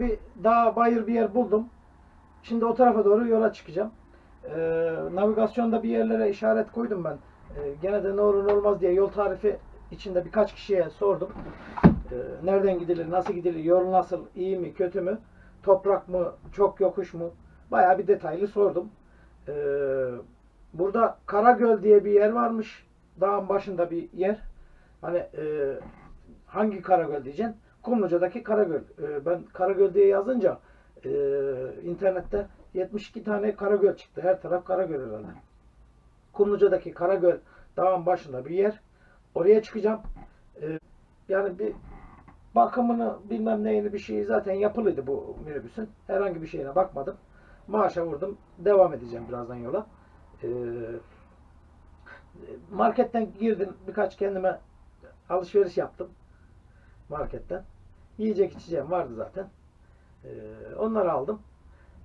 bir dağ bayır bir yer buldum. Şimdi o tarafa doğru yola çıkacağım. Ee, navigasyonda bir yerlere işaret koydum ben. Ee, gene de ne olur ne olmaz diye yol tarifi içinde birkaç kişiye sordum. Ee, nereden gidilir, nasıl gidilir, yol nasıl, iyi mi, kötü mü, toprak mı, çok yokuş mu? Bayağı bir detaylı sordum. Ee, burada Karagöl diye bir yer varmış. Dağın başında bir yer. Hani e, hangi Karagöl diyeceksin? Kumluca'daki Karagöl. Ee, ben Karagöl diye yazınca e, internette 72 tane Karagöl çıktı. Her taraf Karagöl herhalde. Kumluca'daki Karagöl dağın başında bir yer. Oraya çıkacağım. Ee, yani bir bakımını bilmem neyini bir şeyi zaten yapılıydı bu minibüsün. Herhangi bir şeyine bakmadım. Maaşa vurdum. Devam edeceğim birazdan yola. Ee, marketten girdim. Birkaç kendime alışveriş yaptım. Marketten. Yiyecek içeceğim vardı zaten. Ee, onları aldım.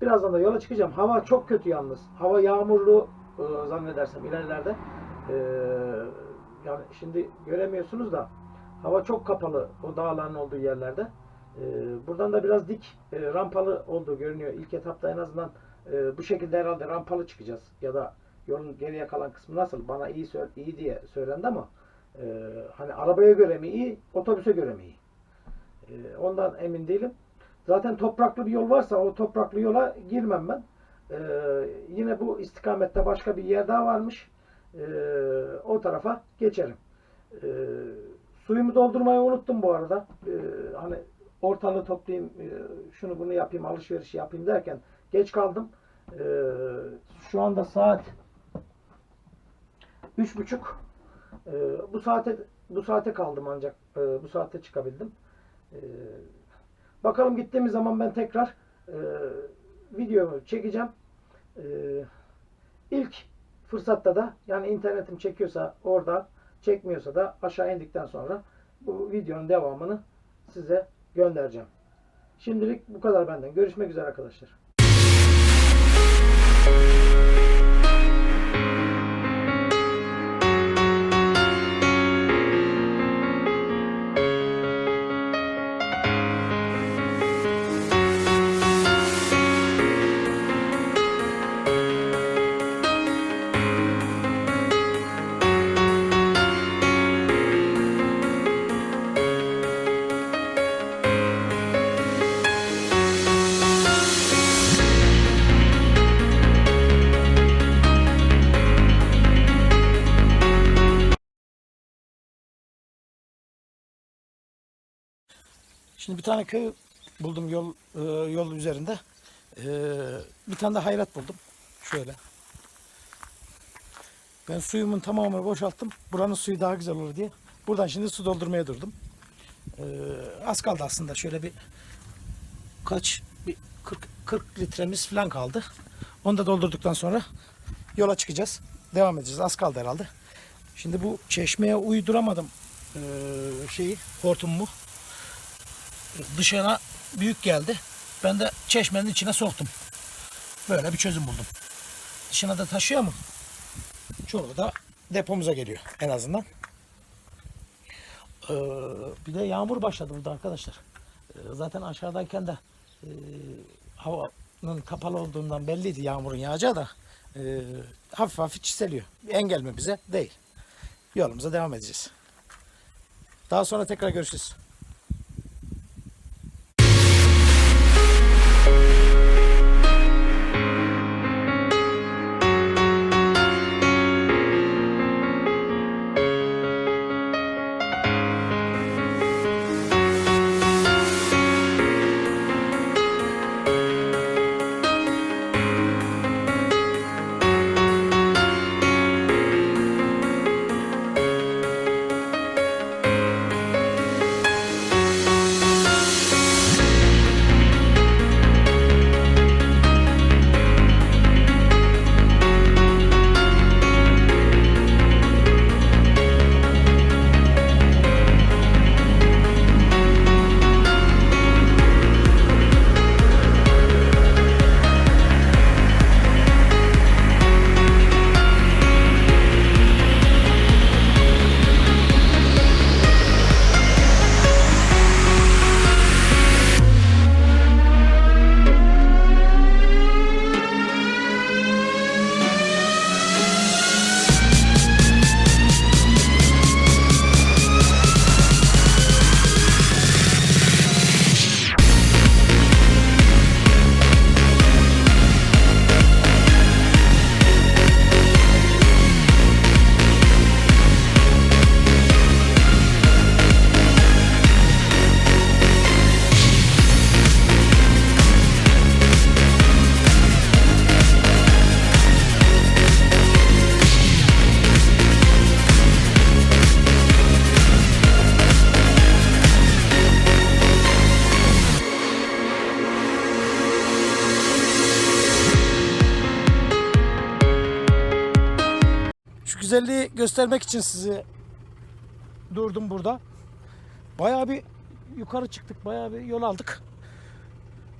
Birazdan da yola çıkacağım. Hava çok kötü yalnız. Hava yağmurlu e, zannedersem ilerlerde. Ee, yani şimdi göremiyorsunuz da hava çok kapalı o dağların olduğu yerlerde. Ee, buradan da biraz dik e, rampalı olduğu görünüyor. İlk etapta en azından e, bu şekilde herhalde rampalı çıkacağız. Ya da yolun geriye kalan kısmı nasıl? Bana iyi iyi diye söylendi ama e, hani arabaya göre mi iyi, otobüse göre mi iyi? E, ondan emin değilim. Zaten topraklı bir yol varsa o topraklı yola girmem ben. E, yine bu istikamette başka bir yer daha varmış. E, o tarafa geçerim. E, suyumu doldurmayı unuttum bu arada. E, hani ortalığı toplayayım, e, şunu bunu yapayım, alışveriş yapayım derken geç kaldım. E, şu anda saat üç buçuk. E, bu saate bu saate kaldım ancak e, bu saate çıkabildim. E, bakalım gittiğimiz zaman ben tekrar e, videomu çekeceğim. E, ilk fırsatta da yani internetim çekiyorsa orada çekmiyorsa da aşağı indikten sonra bu videonun devamını size göndereceğim. Şimdilik bu kadar benden. Görüşmek üzere arkadaşlar. Şimdi bir tane köy buldum yol e, yol üzerinde. E, bir tane de hayrat buldum. Şöyle. Ben suyumun tamamını boşalttım. Buranın suyu daha güzel olur diye. Buradan şimdi su doldurmaya durdum. E, az kaldı aslında. Şöyle bir kaç bir 40, 40 litremiz falan kaldı. Onu da doldurduktan sonra yola çıkacağız. Devam edeceğiz. Az kaldı herhalde. Şimdi bu çeşmeye uyduramadım e, şeyi hortumumu dışına büyük geldi. Ben de çeşmenin içine soktum. Böyle bir çözüm buldum. Dışına da taşıyor mu? Çoğu da depomuza geliyor en azından. Ee, bir de yağmur başladı burada arkadaşlar. Ee, zaten aşağıdayken de e, havanın kapalı olduğundan belliydi yağmurun yağacağı da e, hafif hafif çiseliyor. Engel mi bize? Değil. Yolumuza devam edeceğiz. Daha sonra tekrar görüşürüz. Göstermek için sizi durdum burada. Bayağı bir yukarı çıktık. Bayağı bir yol aldık.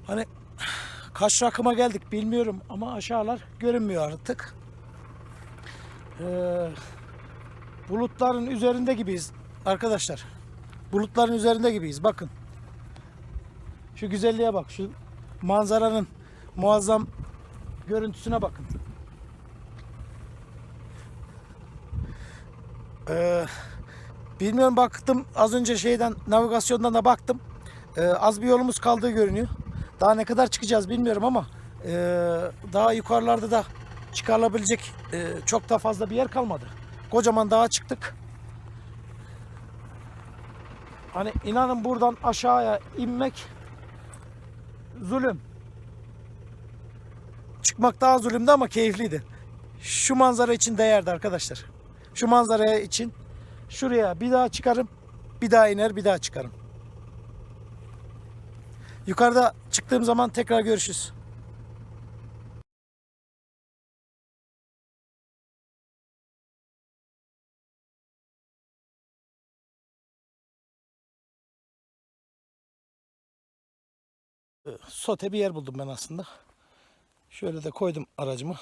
Hani kaç rakıma geldik bilmiyorum ama aşağılar görünmüyor artık. Ee, bulutların üzerinde gibiyiz arkadaşlar. Bulutların üzerinde gibiyiz. Bakın. Şu güzelliğe bak. Şu manzaranın muazzam görüntüsüne bakın. Ee, bilmiyorum baktım az önce şeyden navigasyondan da baktım. Ee, az bir yolumuz kaldığı görünüyor. Daha ne kadar çıkacağız bilmiyorum ama ee, daha yukarılarda da çıkarılabilecek ee, çok da fazla bir yer kalmadı. Kocaman dağa çıktık. Hani inanın buradan aşağıya inmek zulüm. Çıkmak daha zulümdü ama keyifliydi. Şu manzara için değerdi arkadaşlar. Şu manzaraya için şuraya bir daha çıkarım, bir daha iner, bir daha çıkarım. Yukarıda çıktığım zaman tekrar görüşürüz. sote bir yer buldum ben aslında. Şöyle de koydum aracımı.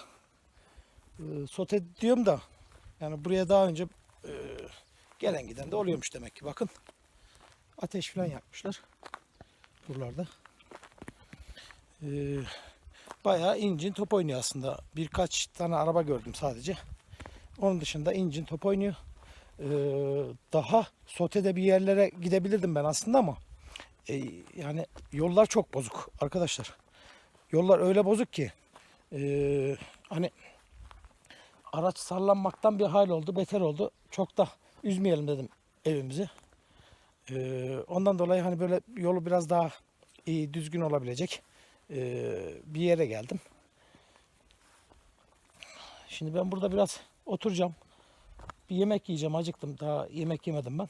Ee, sote diyorum da yani buraya daha önce e, gelen giden de oluyormuş demek ki. Bakın ateş falan yakmışlar buralarda. Ee, bayağı incin top oynuyor aslında. Birkaç tane araba gördüm sadece. Onun dışında incin top oynuyor. Ee, daha sotede bir yerlere gidebilirdim ben aslında ama e, yani yollar çok bozuk arkadaşlar. Yollar öyle bozuk ki e, hani araç sallanmaktan bir hal oldu, beter oldu. Çok da üzmeyelim dedim evimizi. E, ondan dolayı hani böyle yolu biraz daha iyi, düzgün olabilecek e, bir yere geldim. Şimdi ben burada biraz oturacağım. Bir yemek yiyeceğim, acıktım. Daha yemek yemedim ben.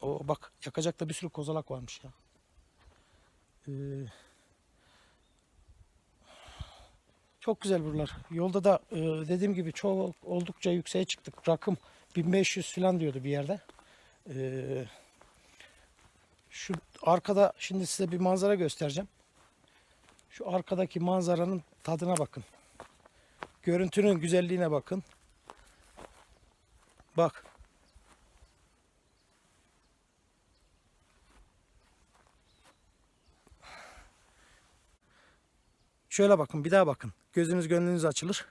O bak yakacak da bir sürü kozalak varmış ya. Ee, çok güzel buralar. Yolda da e, dediğim gibi çok oldukça yükseğe çıktık. Rakım 1500 falan diyordu bir yerde. Ee, şu arkada şimdi size bir manzara göstereceğim. Şu arkadaki manzaranın tadına bakın. Görüntünün güzelliğine bakın. Bak. Şöyle bakın bir daha bakın. Gözünüz gönlünüz açılır.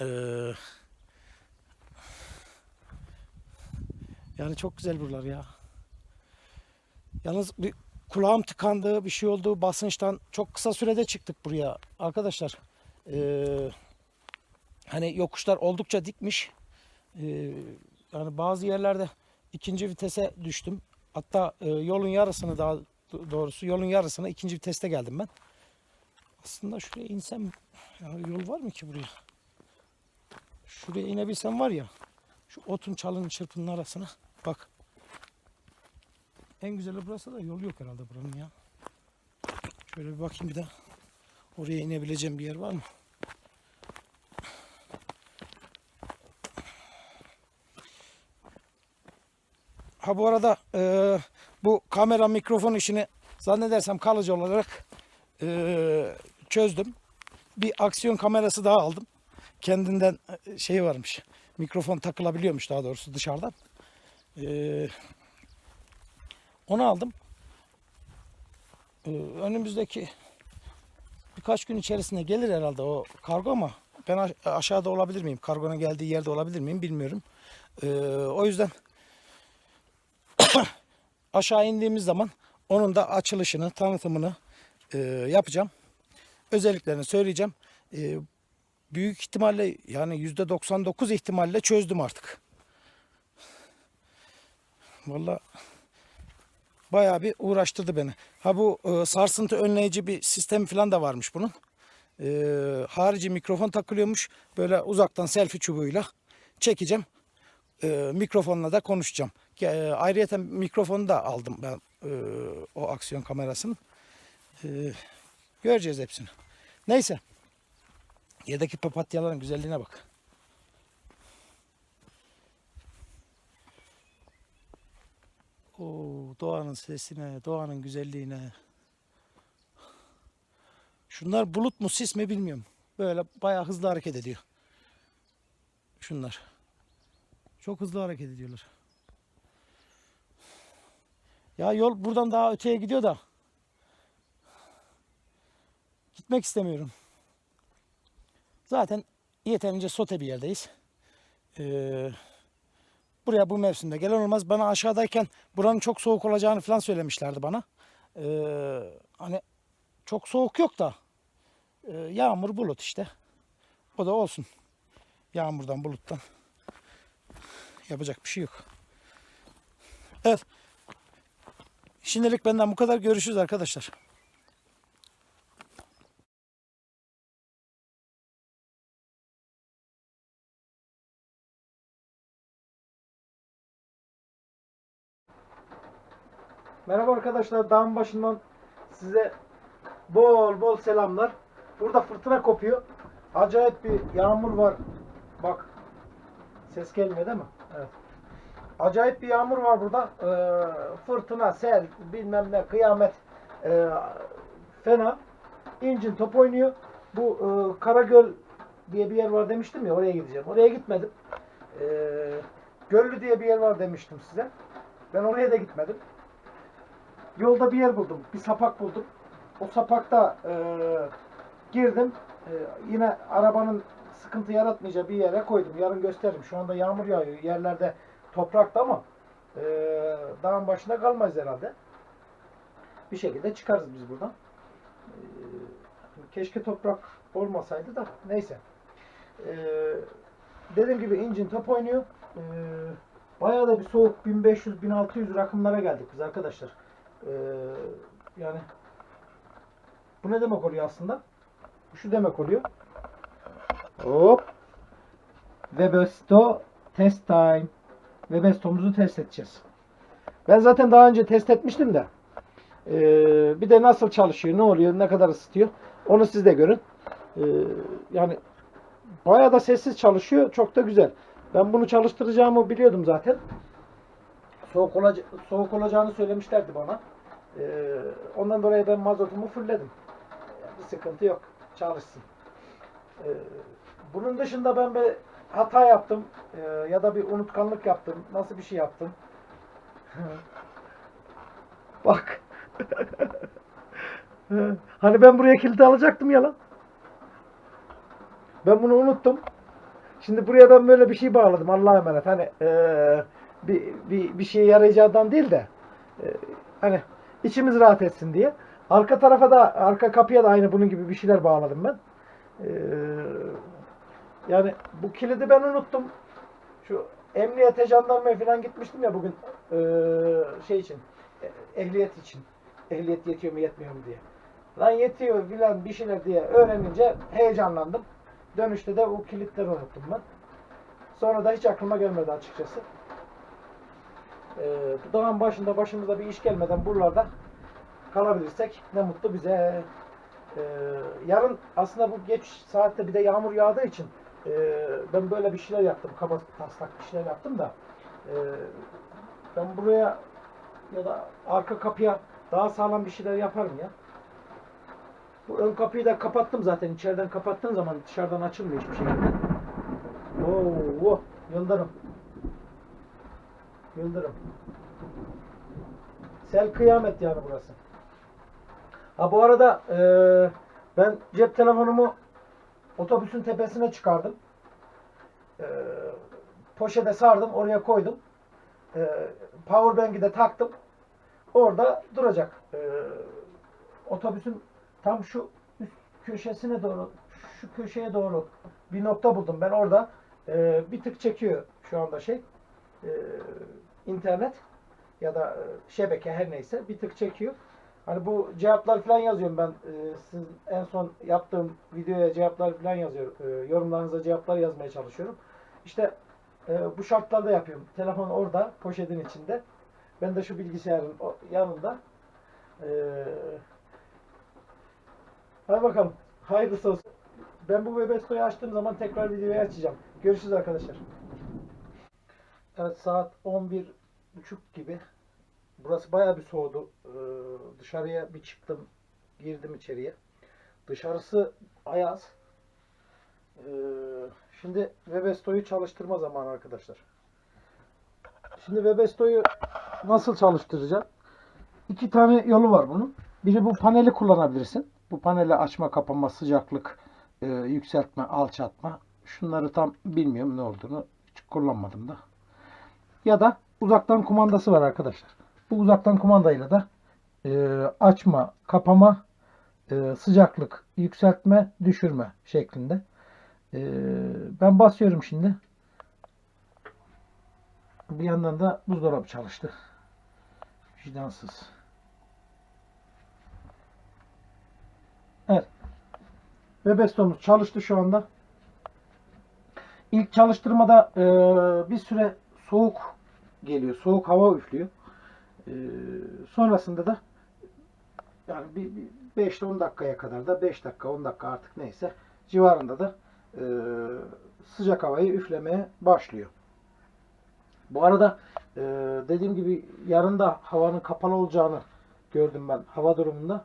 Ee, yani çok güzel buralar ya. Yalnız bir kulağım tıkandı, bir şey oldu basınçtan. Çok kısa sürede çıktık buraya arkadaşlar. Ee, hani yokuşlar oldukça dikmiş. Ee, yani bazı yerlerde ikinci vitese düştüm. Hatta e, yolun yarısını daha doğrusu yolun yarısını ikinci viteste geldim ben. Aslında şuraya insem yani yol var mı ki buraya? Şuraya inebilsem var ya şu otun çalının çırpının arasına bak. En güzeli burası da yol yok herhalde buranın ya. Şöyle bir bakayım bir daha. Oraya inebileceğim bir yer var mı? Ha bu arada e, bu kamera mikrofon işini zannedersem kalıcı olarak e, çözdüm. Bir aksiyon kamerası daha aldım. Kendinden e, şey varmış. Mikrofon takılabiliyormuş daha doğrusu dışarıdan. E, onu aldım. E, önümüzdeki birkaç gün içerisinde gelir herhalde o kargo ama ben aş- aşağıda olabilir miyim? Kargonun geldiği yerde olabilir miyim bilmiyorum. E, o yüzden aşağı indiğimiz zaman onun da açılışını, tanıtımını e, yapacağım. Özelliklerini söyleyeceğim. E, büyük ihtimalle yani yüzde 99 ihtimalle çözdüm artık. Vallahi bayağı bir uğraştırdı beni. Ha bu e, sarsıntı önleyici bir sistem falan da varmış bunun. E, harici mikrofon takılıyormuş. Böyle uzaktan selfie çubuğuyla çekeceğim. E, mikrofonla da konuşacağım. E, ayrıca mikrofonu da aldım ben e, o aksiyon kamerasının. E, Göreceğiz hepsini. Neyse. Yerdeki papatyaların güzelliğine bak. Oo, doğanın sesine, doğanın güzelliğine. Şunlar bulut mu sis mi bilmiyorum. Böyle bayağı hızlı hareket ediyor. Şunlar. Çok hızlı hareket ediyorlar. Ya yol buradan daha öteye gidiyor da. Gitmek istemiyorum. Zaten yeterince sote bir yerdeyiz. Ee, buraya bu mevsimde gelen olmaz. Bana aşağıdayken buranın çok soğuk olacağını falan söylemişlerdi bana. Ee, hani çok soğuk yok da e, yağmur bulut işte. O da olsun. Yağmurdan buluttan. Yapacak bir şey yok. Evet. Şimdilik benden bu kadar. Görüşürüz arkadaşlar. Merhaba arkadaşlar. Dağın başından size bol bol selamlar. Burada fırtına kopuyor. Acayip bir yağmur var. Bak. Ses gelmiyor değil mi? Evet. Acayip bir yağmur var burada. Ee, fırtına, sel, bilmem ne, kıyamet. Ee, fena. İncin top oynuyor. Bu e, Karagöl diye bir yer var demiştim ya oraya gideceğim. Oraya gitmedim. Ee, Göllü diye bir yer var demiştim size. Ben oraya da gitmedim. Yolda bir yer buldum. Bir sapak buldum. O sapakta e, girdim. E, yine arabanın sıkıntı yaratmayacağı bir yere koydum. Yarın gösteririm. Şu anda yağmur yağıyor. Yerlerde toprakta ama e, dağın başında kalmayız herhalde. Bir şekilde çıkarız biz buradan. E, keşke toprak olmasaydı da neyse. E, dediğim gibi incin top oynuyor. E, bayağı da bir soğuk 1500-1600 rakımlara geldik biz arkadaşlar. Ee, yani bu ne demek oluyor aslında? Bu şu demek oluyor. Hop. Webesto test time. Webesto'muzu test edeceğiz. Ben zaten daha önce test etmiştim de. Ee, bir de nasıl çalışıyor, ne oluyor, ne kadar ısıtıyor. Onu siz de görün. Ee, yani bayağı da sessiz çalışıyor. Çok da güzel. Ben bunu çalıştıracağımı biliyordum zaten soğuk, olaca soğuk olacağını söylemişlerdi bana. Ee, ondan dolayı ben mazotumu fullledim. Yani bir sıkıntı yok. Çalışsın. Ee, bunun dışında ben bir hata yaptım. Ee, ya da bir unutkanlık yaptım. Nasıl bir şey yaptım? Bak. hani ben buraya kilit alacaktım ya lan. Ben bunu unuttum. Şimdi buraya ben böyle bir şey bağladım. Allah'a emanet. Hani eee bir, bir, bir şeye yarayacağından değil de e, hani içimiz rahat etsin diye. Arka tarafa da arka kapıya da aynı bunun gibi bir şeyler bağladım ben. E, yani bu kilidi ben unuttum. Şu emniyete jandarmaya falan gitmiştim ya bugün e, şey için ehliyet için. Ehliyet yetiyor mu yetmiyor mu diye. Lan yetiyor filan bir şeyler diye öğrenince heyecanlandım. Dönüşte de o kilitleri unuttum ben. Sonra da hiç aklıma gelmedi açıkçası e, dağın başında başımıza bir iş gelmeden buralarda kalabilirsek ne mutlu bize. E, yarın aslında bu geç saatte bir de yağmur yağdığı için e, ben böyle bir şeyler yaptım. Kaba taslak bir şeyler yaptım da e, ben buraya ya da arka kapıya daha sağlam bir şeyler yaparım ya. Bu ön kapıyı da kapattım zaten. İçeriden kapattığın zaman dışarıdan açılmıyor hiçbir şekilde. Oo, yıldırım. Yıldırım. Sel kıyamet yani burası. Ha bu arada eee, ben cep telefonumu otobüsün tepesine çıkardım. Eee poşete sardım, oraya koydum. Eee powerbank'i de taktım. Orada duracak. Eee, otobüsün tam şu üst köşesine doğru, şu köşeye doğru bir nokta buldum. Ben orada eee, bir tık çekiyor şu anda şey. Eee internet ya da e, şebeke her neyse bir tık çekiyor. Hani bu cevaplar falan yazıyorum ben. E, siz en son yaptığım videoya cevaplar falan yazıyorum. E, yorumlarınıza cevaplar yazmaya çalışıyorum. İşte e, bu şartlarda yapıyorum. Telefon orada, poşetin içinde. Ben de şu bilgisayarın yanında. E, hadi bakalım. Hayırlısı olsun. Ben bu Webesto'yu açtığım zaman tekrar videoyu açacağım. Görüşürüz arkadaşlar. Evet saat 11 buçuk gibi burası bayağı bir soğudu. Ee, dışarıya bir çıktım. Girdim içeriye. Dışarısı ayaz. Ee, şimdi Webesto'yu çalıştırma zamanı arkadaşlar. Şimdi Webesto'yu nasıl çalıştıracağım? İki tane yolu var bunun. Biri bu paneli kullanabilirsin. Bu paneli açma, kapama, sıcaklık, e, yükseltme, alçaltma. Şunları tam bilmiyorum ne olduğunu. Hiç kullanmadım da. Ya da uzaktan kumandası var arkadaşlar. Bu uzaktan kumandayla da e, açma, kapama, e, sıcaklık, yükseltme, düşürme şeklinde. E, ben basıyorum şimdi. Bir yandan da buzdolabı çalıştı. Vicdansız. Evet. Webestom'uz çalıştı şu anda. İlk çalıştırmada e, bir süre soğuk geliyor. Soğuk hava üflüyor. E, sonrasında da yani bir, bir 5-10 dakikaya kadar da 5 dakika 10 dakika artık neyse civarında da e, sıcak havayı üflemeye başlıyor. Bu arada e, dediğim gibi yarın da havanın kapalı olacağını gördüm ben hava durumunda.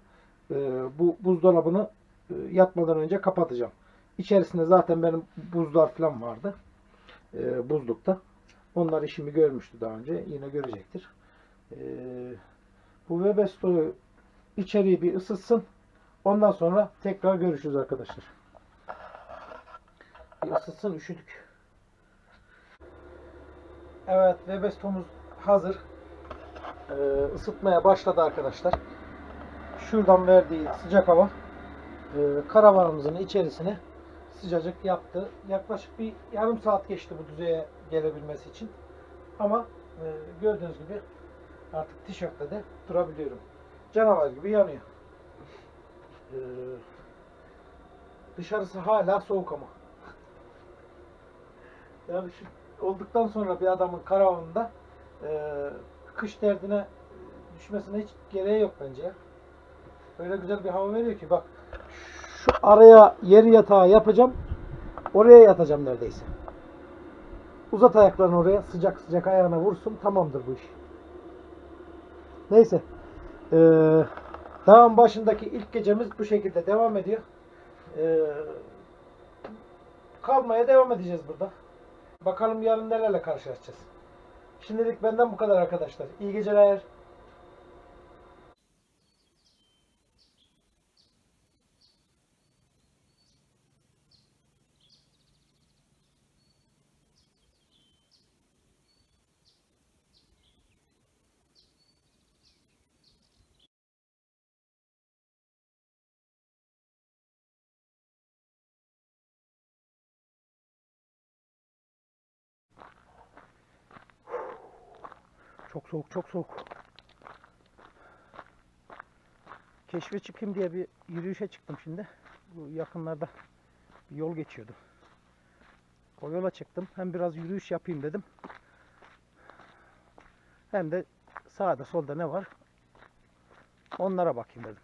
E, bu buzdolabını e, yatmadan önce kapatacağım. İçerisinde zaten benim buzlar falan vardı. E, buzlukta. Onlar işimi görmüştü daha önce. Yine görecektir. E, bu Webesto'yu içeriği bir ısıtsın. Ondan sonra tekrar görüşürüz arkadaşlar. Bir ısıtsın üşüdük. Evet Webesto'muz hazır. Ee, ısıtmaya başladı arkadaşlar. Şuradan verdiği sıcak hava e, karavanımızın içerisine sıcacık yaptı. Yaklaşık bir yarım saat geçti bu düzeye gelebilmesi için. Ama e, gördüğünüz gibi artık tişörtte de durabiliyorum. Canavar gibi yanıyor. Ee, dışarısı hala soğuk ama. Yani şu olduktan sonra bir adamın karavanında e, kış derdine düşmesine hiç gereği yok bence. Öyle güzel bir hava veriyor ki bak şu araya yeri yatağı yapacağım. Oraya yatacağım neredeyse. Uzat ayaklarını oraya sıcak sıcak ayağına vursun tamamdır bu iş. Neyse. Ee, dağın başındaki ilk gecemiz bu şekilde devam ediyor. Ee, kalmaya devam edeceğiz burada. Bakalım yarın nelerle karşılaşacağız. Şimdilik benden bu kadar arkadaşlar. İyi geceler. Çok soğuk, çok soğuk. Keşfe çıkayım diye bir yürüyüşe çıktım şimdi. Bu yakınlarda bir yol geçiyordu. O yola çıktım. Hem biraz yürüyüş yapayım dedim. Hem de sağda solda ne var? Onlara bakayım dedim.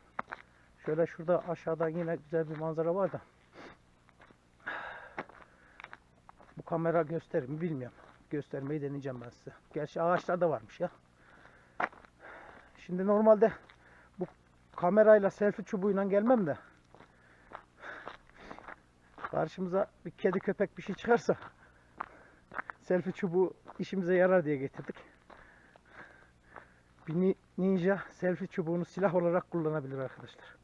Şöyle şurada aşağıda yine güzel bir manzara var da. Bu kamera gösterir mi bilmiyorum göstermeyi deneyeceğim ben size. Gerçi ağaçlar da varmış ya. Şimdi normalde bu kamerayla selfie çubuğuyla gelmem de karşımıza bir kedi köpek bir şey çıkarsa selfie çubuğu işimize yarar diye getirdik. Bir ni- ninja selfie çubuğunu silah olarak kullanabilir arkadaşlar.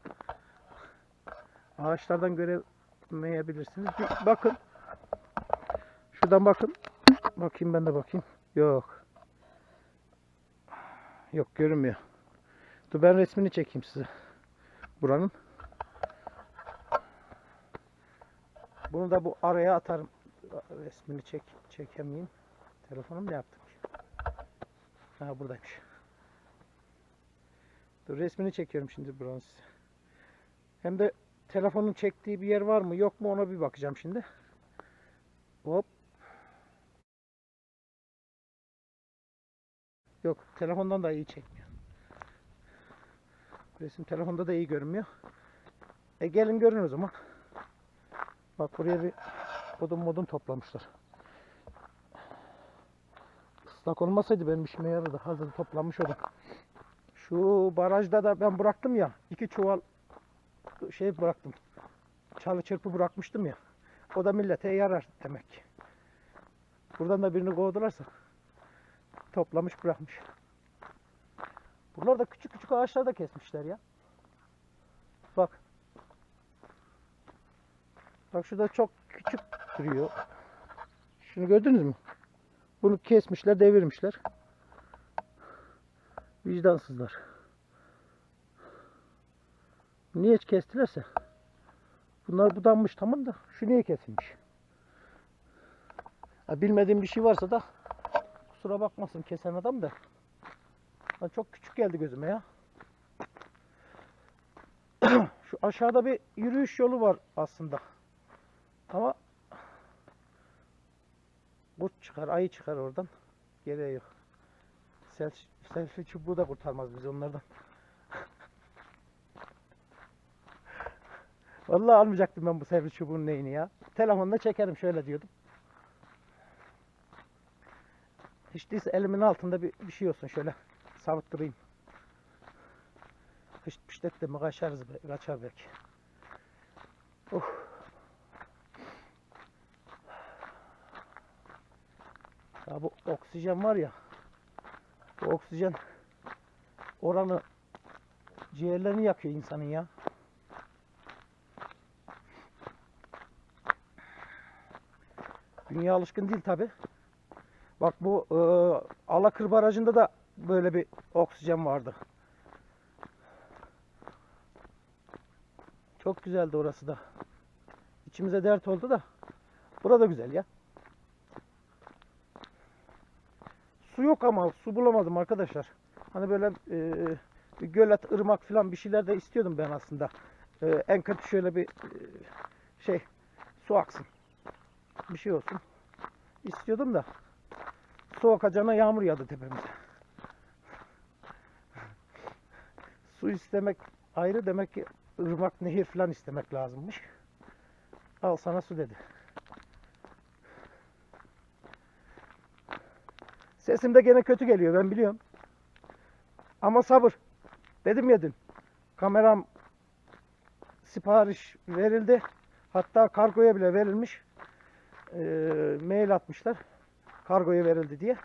Ağaçlardan göremeyebilirsiniz. Bir bakın. Şuradan bakın. Bakayım ben de bakayım. Yok. Yok görünmüyor. Dur ben resmini çekeyim size. Buranın. Bunu da bu araya atarım. Resmini çek çekemeyeyim. Telefonum ne yaptım ki? Ha buradaymış. Dur resmini çekiyorum şimdi buranın size. Hem de telefonun çektiği bir yer var mı yok mu ona bir bakacağım şimdi. Hop. Yok telefondan da iyi çekmiyor. Resim telefonda da iyi görünmüyor. E gelin görün o zaman. Bak buraya bir odun modun toplamışlar. Islak olmasaydı benim işime yarardı. Hazır toplanmış oldum. Şu barajda da ben bıraktım ya. iki çuval şey bıraktım. Çalı çırpı bırakmıştım ya. O da millete yarar demek. Buradan da birini kovdularsa toplamış bırakmış. Buralarda küçük küçük ağaçlar da kesmişler ya. Bak. Bak şurada çok küçük duruyor. Şunu gördünüz mü? Bunu kesmişler, devirmişler. Vicdansızlar. Niye kestilerse? Bunlar budanmış tamam da şu niye kesilmiş? Ha, bilmediğim bir şey varsa da kusura bakmasın kesen adam da. Ha, çok küçük geldi gözüme ya. şu aşağıda bir yürüyüş yolu var aslında. Ama kurt çıkar, ayı çıkar oradan. Gereği yok. Selfie, selfie çubuğu da kurtarmaz bizi onlardan. Vallahi almayacaktım ben bu selfie çubuğun neyini ya. Telefonla çekerim şöyle diyordum. Hiç değilse elimin altında bir, bir şey olsun şöyle sabitleyeyim. Hışt pışt etti mi kaçarız be, kaçar belki. Oh. Ya bu oksijen var ya. Bu oksijen oranı ciğerlerini yakıyor insanın ya. Dünya alışkın değil tabi. Bak bu e, Alakır Barajı'nda da böyle bir oksijen vardı. Çok güzeldi orası da. İçimize dert oldu da. Burada güzel ya. Su yok ama su bulamadım arkadaşlar. Hani böyle e, bir gölet, ırmak falan bir şeyler de istiyordum ben aslında. E, en kötü şöyle bir e, şey su aksın. Bir şey olsun. İstiyordum da su akacağına yağmur yağdı tepemize. su istemek ayrı demek ki ırmak, nehir falan istemek lazımmış. Al sana su dedi. Sesim de gene kötü geliyor ben biliyorum. Ama sabır. Dedim ya dün. Kameram sipariş verildi. Hatta kargoya bile verilmiş. Ee, mail atmışlar. Kargoya verildi diye.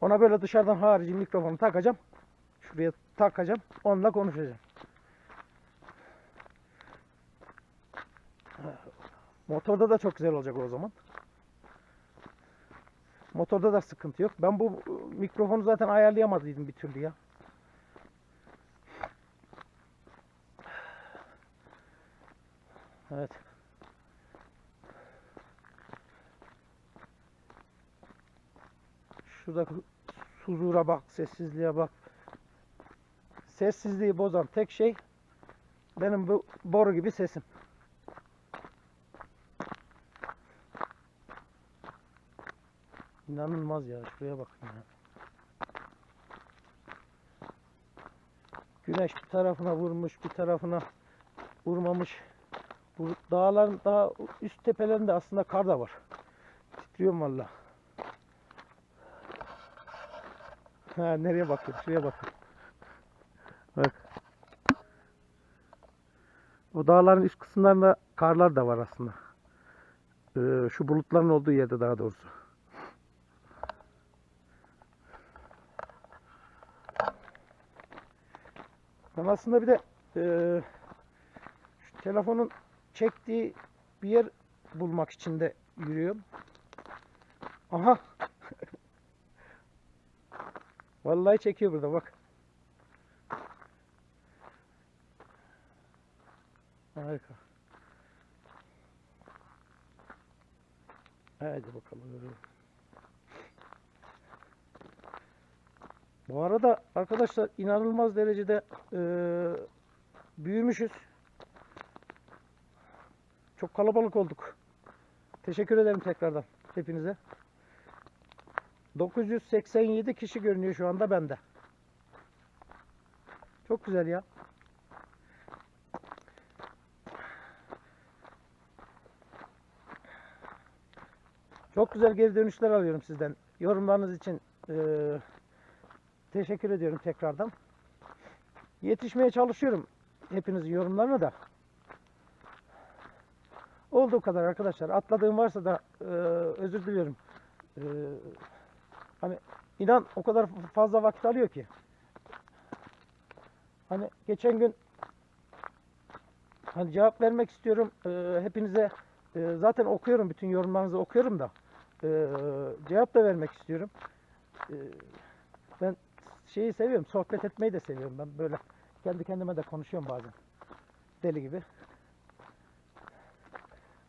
Ona böyle dışarıdan harici mikrofonu takacağım. Şuraya takacağım. Onunla konuşacağım. Motorda da çok güzel olacak o zaman. Motorda da sıkıntı yok. Ben bu mikrofonu zaten ayarlayamadıydım bir türlü ya. Evet. Şuradaki huzura bak, sessizliğe bak. Sessizliği bozan tek şey benim bu boru gibi sesim. İnanılmaz ya. Şuraya bakın ya. Güneş bir tarafına vurmuş, bir tarafına vurmamış. Bu dağların daha üst tepelerinde aslında kar da var. Titriyorum valla. Ha nereye bakıyorum? Şuraya bakın. Bak. O dağların üst kısımlarında karlar da var aslında. Ee, şu bulutların olduğu yerde daha doğrusu. Ben aslında bir de eee, şu telefonun çektiği bir yer bulmak için de yürüyorum. Aha. Vallahi çekiyor burada bak. Harika. Hadi bakalım. Bu arada arkadaşlar inanılmaz derecede eee, büyümüşüz. Çok kalabalık olduk. Teşekkür ederim tekrardan hepinize. 987 kişi görünüyor şu anda bende. Çok güzel ya. Çok güzel geri dönüşler alıyorum sizden. Yorumlarınız için e, teşekkür ediyorum tekrardan. Yetişmeye çalışıyorum hepinizin yorumlarına da. Olduğu kadar arkadaşlar. Atladığım varsa da e, özür diliyorum. E, hani inan o kadar fazla vakit alıyor ki. Hani geçen gün hani cevap vermek istiyorum. E, hepinize e, zaten okuyorum bütün yorumlarınızı okuyorum da e, cevap da vermek istiyorum. E, ben şeyi seviyorum, sohbet etmeyi de seviyorum. Ben böyle kendi kendime de konuşuyorum bazen. Deli gibi.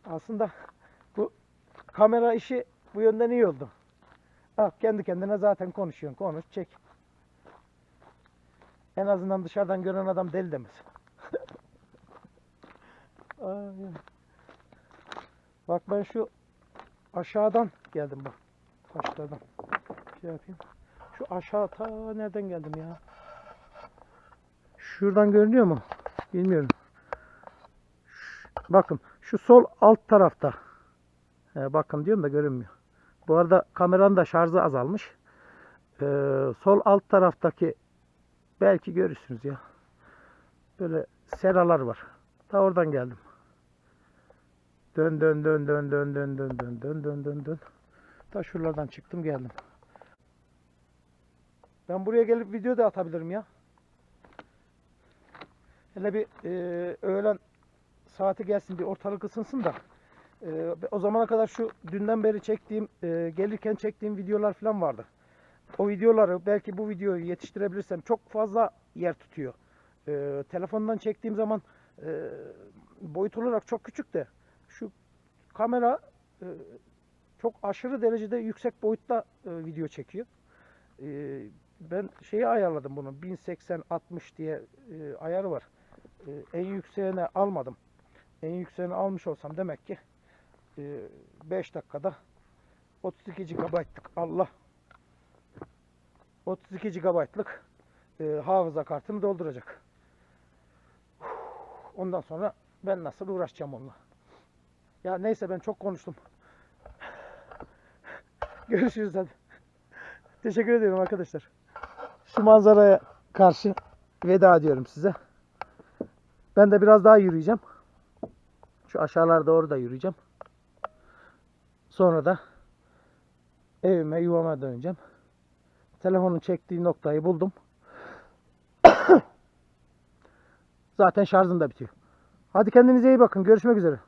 Aslında bu kamera işi bu yönden iyi oldu. Ha, kendi kendine zaten konuşuyorsun. Konuş, çek. En azından dışarıdan gören adam deli demez. Bak ben şu aşağıdan geldim bak. Taşlardan. Şey yapayım. Şu aşağı ta nereden geldim ya? Şuradan görünüyor mu? Bilmiyorum. Bakın şu sol alt tarafta. He, bakın diyorum da görünmüyor. Bu arada kameranın da şarjı azalmış. Ee, sol alt taraftaki belki görürsünüz ya. Böyle seralar var. Ta oradan geldim. Dön dön dön dön dön dön dön dön dön dön dön dön. Ta şuralardan çıktım geldim. Ben buraya gelip video da atabilirim ya. Hele bir e, öğlen saati gelsin bir ortalık ısınsın da. E, o zamana kadar şu dünden beri çektiğim, e, gelirken çektiğim videolar falan vardı. O videoları belki bu videoyu yetiştirebilirsem çok fazla yer tutuyor. E, telefondan çektiğim zaman e, boyut olarak çok küçük de şu kamera e, çok aşırı derecede yüksek boyutta e, video çekiyor. E, ben şeyi ayarladım bunu 1080-60 diye e, ayarı var. E, en yükseğine almadım. En yükseğini almış olsam demek ki 5 dakikada 32 GB'lık Allah 32 GB'lık e, hafıza kartını dolduracak. Ondan sonra ben nasıl uğraşacağım onunla. Ya neyse ben çok konuştum. Görüşürüz hadi. Teşekkür ediyorum arkadaşlar. Şu manzaraya karşı veda ediyorum size. Ben de biraz daha yürüyeceğim. Şu aşağılara doğru da yürüyeceğim. Sonra da evime, yuvama döneceğim. Telefonun çektiği noktayı buldum. Zaten şarjım da bitiyor. Hadi kendinize iyi bakın. Görüşmek üzere.